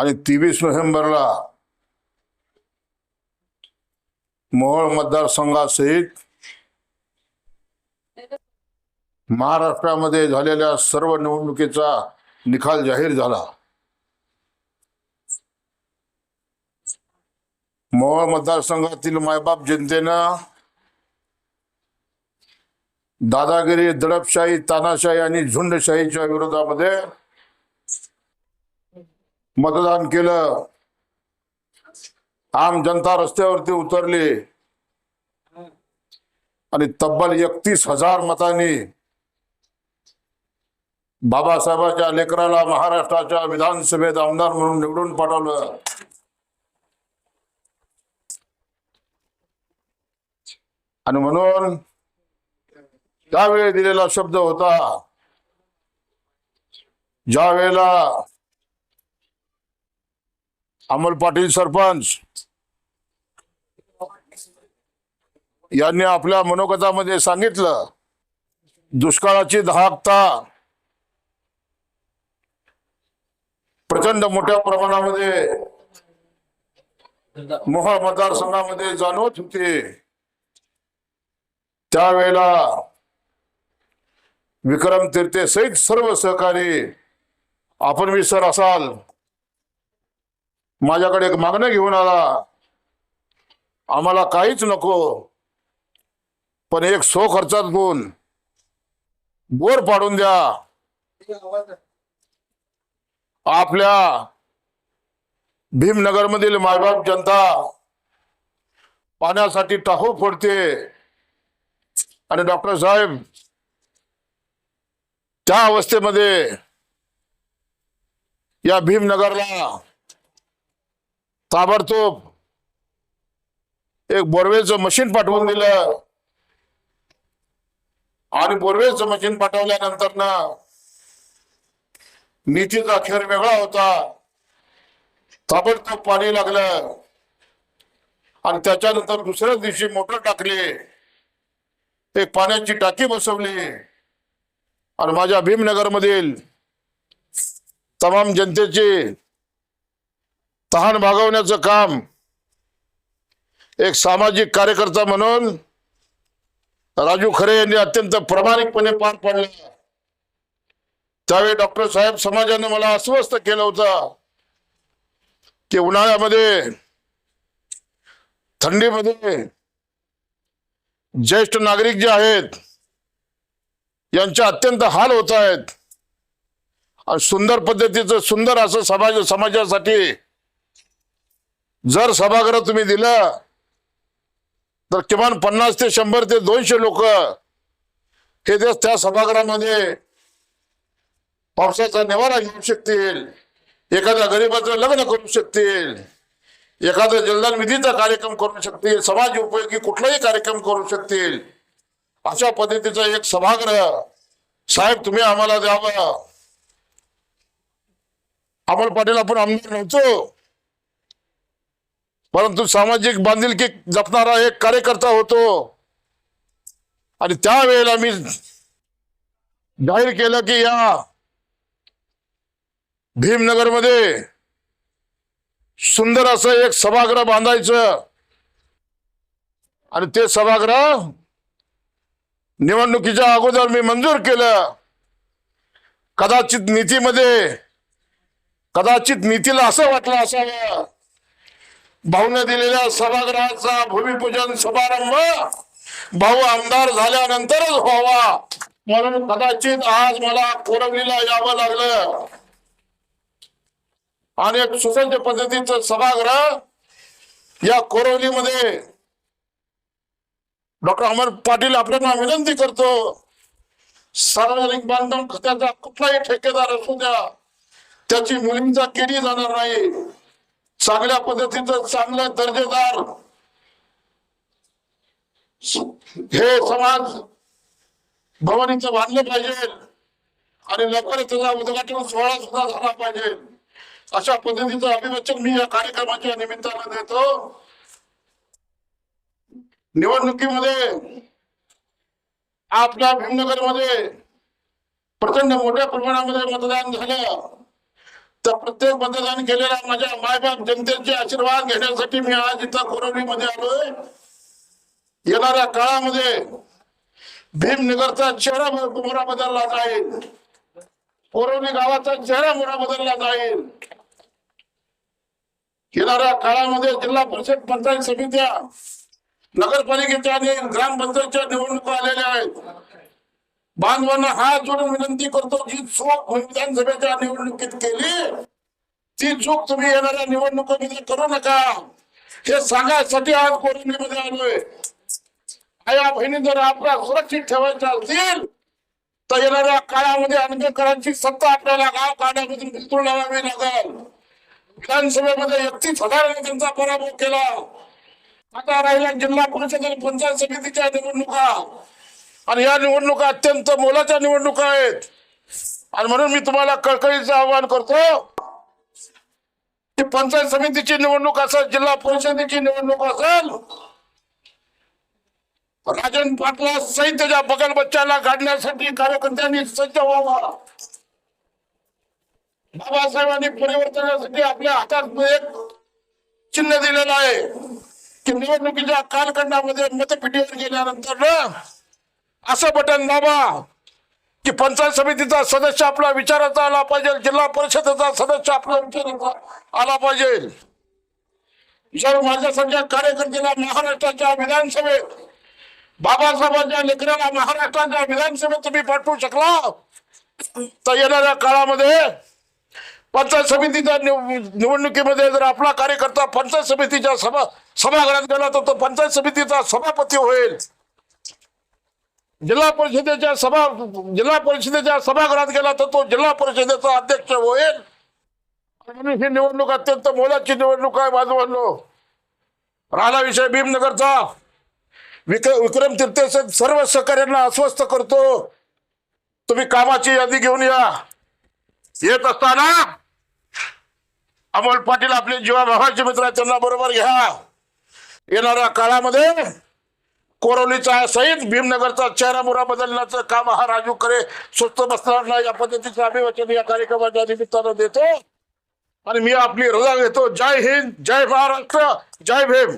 आणि तेवीस नोव्हेंबरला मोहोळ मतदारसंघासहित महाराष्ट्रामध्ये झालेल्या सर्व निवडणुकीचा निकाल जाहीर झाला. मोहोळ मतदारसंघातील मायबाप जनतेनं दादागिरी दडपशाही तानाशाही आणि झुंडशाहीच्या विरोधामध्ये मतदान केलं. आम जनता रस्त्यावरती उतरली. आणि तब्बल एकतीस हजार मतांनी बाबासाहेबांच्या लेकराला महाराष्ट्राच्या विधानसभेत आमदार म्हणून निवडून पाठवलं. आणि म्हणून त्यावेळी दिलेला शब्द होता ज्या वेळेला अमोल पाटील सरपंच. यांनी आपल्या मनोगतामध्ये सांगितलं दुष्काळाची दहाकता प्रचंड मोठ्या प्रमाणामध्ये मोहळ मतदारसंघामध्ये जाणवत होते. त्यावेळेला विक्रम तीर्थे सहित सर्व सहकारी आपण विसर असाल माझ्याकडे एक मागणं घेऊन आला. आम्हाला काहीच नको. पण एक सो खर्चात गुण. बोर पाडून द्या. आपल्या भीमनगरमधील मायबाप जनता पाण्यासाठी टाहो फोडते. आणि डॉक्टर साहेब त्या अवस्थेमध्ये या भीमनगरला ताबडतोब एक बोरवेलचं मशीन पाठवून दिलं. आणि बोरवेलचं मशीन पाठवल्यानंतर ना नीतीचा अखेर वेगळा होता. ताबडतोब पाणी लागलं. आणि त्याच्यानंतर दुसऱ्याच दिवशी मोटर टाकली. एक पाण्याची टाकी बसवली. आणि माझ्या भीमनगर मधील तमाम जनतेची तहान भागवण्याचं काम. एक सामाजिक कार्यकर्ता म्हणून राजू खरे यांनी अत्यंत प्रामाणिकपणे पार पाडलं. त्यावेळी डॉक्टर साहेब समाजाने मला अस्वस्थ केलं होतं. की उन्हाळ्यामध्ये थंडीमध्ये ज्येष्ठ नागरिक जे आहेत यांचे अत्यंत हाल होत आहेत. आणि सुंदर पद्धतीचं सुंदर असं समाज समाजासाठी जर सभागृह तुम्ही दिलं तर किमान पन्नास ते शंभर ते दोनशे लोक हे देश त्या सभागृहामध्ये पावसाचा निवारा घेऊ शकतील एखाद्या गरीबाचं लग्न करू शकतील एखादा जलदान विधीचा कार्यक्रम करू शकतील समाज उपयोगी कुठलाही कार्यक्रम करू शकतील अशा पद्धतीचा एक सभागृह साहेब तुम्ही आम्हाला द्यावं. अमोल पाटील आपण आमदार नव्हतो. परंतु सामाजिक बांधिलकी जपणारा एक कार्यकर्ता होतो. आणि त्यावेळेला मी जाहीर केलं की या भीमनगरमध्ये सुंदर असं एक सभागृह बांधायचं. आणि ते सभागृह निवडणुकीच्या अगोदर मी मंजूर केलं. कदाचित नीतीमध्ये कदाचित नीतीला असं वाटलं असावं. भाऊने दिलेल्या सभागृहाचा भूमिपूजन समारंभ भाऊ आमदार झाल्यानंतरच व्हावा. म्हणून कदाचित आज मला कोरवलीला यावं लागलं. आणि एक सुसज्ज पद्धतीचं सभागृह या कोरवलीमध्ये डॉक्टर अमर पाटील आपल्याला विनंती करतो. सार्वजनिक बांधकाम खात्याचा कुठलाही ठेकेदार असू द्या त्याची मुलींचा केली जाणार नाही. चांगल्या पद्धतीचं चांगलं दर्जेदार हे समाज भवानीच बांधलं पाहिजे आणि लवकर त्याचा उद्घाटन सोहळा सुद्धा झाला पाहिजे. अशा पद्धतीचं अभिवाचन मी या कार्यक्रमाच्या निमित्तानं देतो. निवडणुकीमध्ये आपल्या भीमनगरमध्ये प्रचंड मोठ्या प्रमाणामध्ये मतदान झालं. तर प्रत्येक मतदान केलेल्या माझ्या मायबाप जनतेचे आशीर्वाद घेण्यासाठी मी आज इथं कोरोनीमध्ये आलोय. येणाऱ्या काळामध्ये भीमनगरचा चेहरा मोरा बदलला जाईल. कोरोनी गावाचा चेहरा मोरा बदलला जाईल. येणाऱ्या काळामध्ये जिल्हा परिषद पंचायत समित्या नगरपालिकेच्या आणि ग्रामपंचायतच्या निवडणुका आलेल्या आहेत. बांधवांना हात जोडून विनंती करतो जी चूक विधानसभेच्या निवडणुकीत केली ती चूक तुम्ही येणाऱ्या निवडणुकीमध्ये करू नका. हे सांगायसाठी आज कोरोनामध्ये आलोय. आया बहिणी जर आपल्या सुरक्षित ठेवायच्या असतील तर येणाऱ्या काळामध्ये आंबेडकरांची सत्ता आपल्याला गाव काढण्यामधून बिलकुल लावावी लागेल. विधानसभेमध्ये एकतीस हजारांनी त्यांचा पराभव केला. आता राहिल्या जिल्हा परिषद आणि पंचायत समितीच्या निवडणुका. आणि या निवडणुका अत्यंत मोलाच्या निवडणुका आहेत. आणि म्हणून मी तुम्हाला कळकळीचं आवाहन करतो की पंचायत समितीची निवडणूक असेल जिल्हा परिषदेची निवडणूक असेल राजन पाटला सहित त्याच्या बगल बच्चाला काढण्यासाठी कार्यकर्त्यांनी सज्ज व्हावा. बाबासाहेबांनी परिवर्तनासाठी आपल्या हातात एक चिन्ह दिलेलं आहे की निवडणुकीच्या कालखंडामध्ये मतपेटीवर गेल्यानंतर ना असं बटन दाबा की पंचायत समितीचा सदस्य आपला विचाराचा आला पाहिजे जिल्हा परिषदेचा सदस्य आपला विचाराचा आला पाहिजे. जर माझ्यासारख्या कार्यकर्त्याला महाराष्ट्राच्या विधानसभेत बाबासाहेबांच्या लेकराला महाराष्ट्राच्या विधानसभेत तुम्ही पाठवू शकला? तर येणाऱ्या काळामध्ये पंचायत समितीच्या निव- निवडणुकीमध्ये जर आपला कार्यकर्ता पंचायत समितीच्या सभा सभागृहात गेला तर तो पंचायत समितीचा सभापती होईल. जिल्हा परिषदेच्या सभा जिल्हा परिषदेच्या सभागृहात गेला तर तो जिल्हा परिषदेचा अध्यक्ष होईल. ही निवडणूक अत्यंत मोलाची निवडणूक आहे बाजूबाजू राहिला विषय भीमनगरचा. विक विक्रम तीर्थेसह सर्व सहकार्यांना अस्वस्थ करतो. तुम्ही कामाची यादी घेऊन या. येत असताना अमोल पाटील आपले जीवा भावाचे मित्र आहेत त्यांना बरोबर घ्या. येणाऱ्या काळामध्ये कोरोलीचा सहित भीमनगरचा चेहरामुरा बदलण्याचं काम हा राजू करे सुस्त बसणार नाही. या पद्धतीचं अभिवाचन या कार्यक्रमाच्या निमित्तानं देतो. आणि मी आपली रजा घेतो. जय हिंद जय महाराष्ट्र जय भीम.